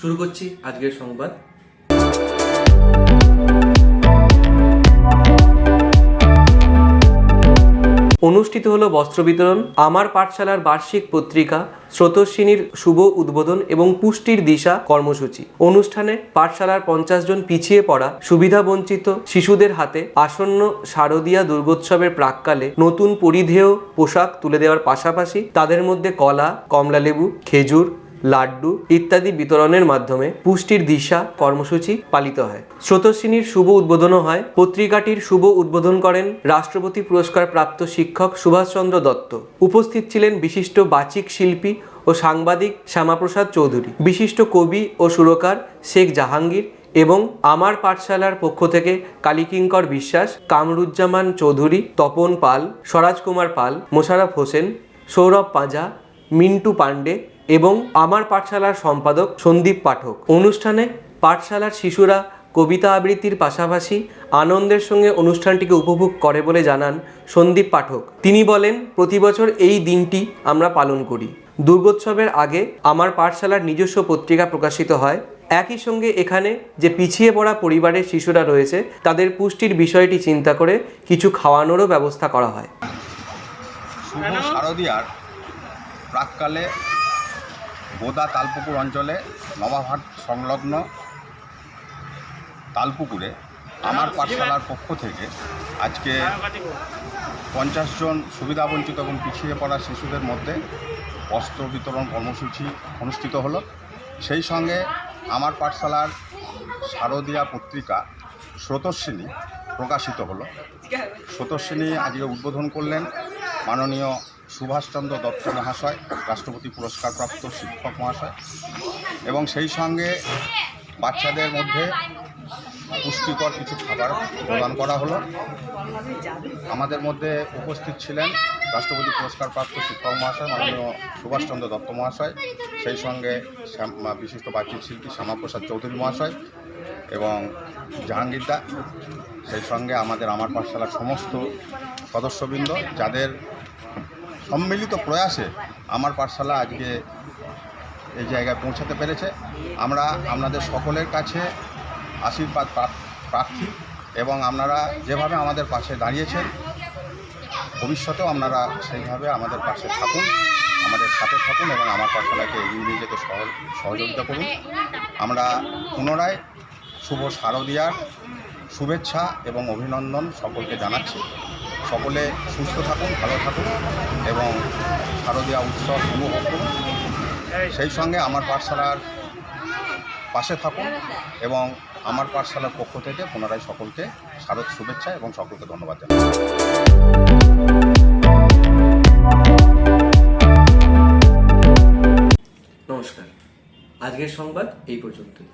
শুরু করছি আজকের সংবাদ। অনুষ্ঠিত হলো বস্ত্র বিতরণ, আমার পাঠশালার বার্ষিক পত্রিকা স্রোতস্বিনীর শুভ উদ্বোধন এবং পুষ্টির দিশা কর্মসূচি। অনুষ্ঠানে পাঠশালার পঞ্চাশ জন পিছিয়ে পড়া, সুবিধা বঞ্চিত শিশুদের হাতে আসন্ন শারদীয়া দুর্গোৎসবের প্রাককালে নতুন পরিধেয় পোশাক তুলে দেওয়ার পাশাপাশি তাদের মধ্যে কলা, কমলালেবু, খেজুর লাড্ডু ইত্যাদি বিতরণের মাধ্যমে পুষ্টির দিশা কর্মসূচি পালিত হয়। স্রোতস্বিনীর শুভ উদ্বোধনও হয়। পত্রিকাটির শুভ উদ্বোধন করেন রাষ্ট্রপতি পুরস্কার প্রাপ্ত শিক্ষক সুভাষচন্দ্র দত্ত। উপস্থিত ছিলেন বিশিষ্ট বাচিক শিল্পী ও সাংবাদিক শ্যামাপ্রসাদ চৌধুরী। বিশিষ্ট কবি ও সুরকার শেখ জাহাঙ্গীর এবং আমার পাঠশালার পক্ষ থেকে কালীকিঙ্কর বিশ্বাস, কামরুজ্জামান চৌধুরী, তপন পাল স্বরাজ কুমার পাল, মোশারফ হোসেন, সৌরভ পাঁজা, মিন্টু পাণ্ডে এবং আমার পাঠশালার সম্পাদক সন্দীপ পাঠক। অনুষ্ঠানে পাঠশালার শিশুরা কবিতা আবৃত্তির পাশাপাশি আনন্দের সঙ্গে অনুষ্ঠানটিকে উপভোগ করে বলে জানান সন্দীপ পাঠক। তিনি বলেন, প্রতি বছর এই দিনটি আমরা পালন করি। দুর্গোৎসবের আগে আমার পাঠশালার নিজস্ব পত্রিকা প্রকাশিত হয়। একই সঙ্গে এখানে যে পিছিয়ে পড়া পরিবারের শিশুরা রয়েছে, তাদের পুষ্টির বিষয়টি চিন্তা করে কিছু খাওয়ানোরও ব্যবস্থা করা হয়। শুভ শারদীয়ার প্রাককালে বোদা তালপুকুর অঞ্চলে নবাবহাট সংলগ্ন তালপুকুরে আমার পাঠশালার পক্ষ থেকে আজকে পঞ্চাশ জন সুবিধাবঞ্চিত এবং পিছিয়ে পড়া শিশুদের মধ্যে বস্ত্র বিতরণ কর্মসূচি অনুষ্ঠিত হলো। সেই সঙ্গে আমার পাঠশালার শারদীয়া পত্রিকা স্রোতস্বিনী প্রকাশিত হলো। স্রোতস্বিনী আজকে উদ্বোধন করলেন মাননীয় সুভাষচন্দ্র দত্ত মহাশয়, রাষ্ট্রপতি পুরস্কারপ্রাপ্ত শিক্ষক মহাশয় এবং সেই সঙ্গে বাচ্চাদের মধ্যে পুষ্টিকর কিছু খাবার প্রদান করা হলো। আমাদের মধ্যে উপস্থিত ছিলেন রাষ্ট্রপতি পুরস্কারপ্রাপ্ত শিক্ষক মহাশয় মাননীয় সুভাষচন্দ্র দত্ত মহাশয়, সেই সঙ্গে বিশিষ্ট বাচিক শিল্পী শ্যামাপ্রসাদ চৌধুরী মহাশয় এবং জাহাঙ্গীরদা সেই সঙ্গে আমাদের আমার পাঠশালার সমস্ত সদস্যবৃন্দ যাদের সম্মিলিত প্রয়াসে আমার পাঠশালা আজকে এই জায়গায় পৌঁছাতে পেরেছে। আমরা আপনাদের সকলের কাছে আশীর্বাদ প্রার্থী এবং আপনারা যেভাবে আমাদের পাশে দাঁড়িয়েছেন, ভবিষ্যতেও আপনারা সেইভাবে আমাদের পাশে থাকুন, আমাদের সাথে থাকুন এবং আমার পাঠশালাকে এগিয়ে নিয়ে যেতে সহ- সহযোগিতা করুন। আমরা পুনরায় শুভ শারদীয়ার শুভেচ্ছা এবং অভিনন্দন সকলকে জানাচ্ছি। সকলে সুস্থ থাকুন, ভালো থাকুন এবং শারদীয়া উৎসব উপভোগ করুন। সেই সঙ্গে আমার পাঠশালার পাশে থাকুন এবং আমার পাঠশালার পক্ষ থেকে পুনরায় সকলকে শারদ শুভেচ্ছা এবং সকলকে ধন্যবাদ নমস্কার। আজকের সংবাদ এই পর্যন্তই।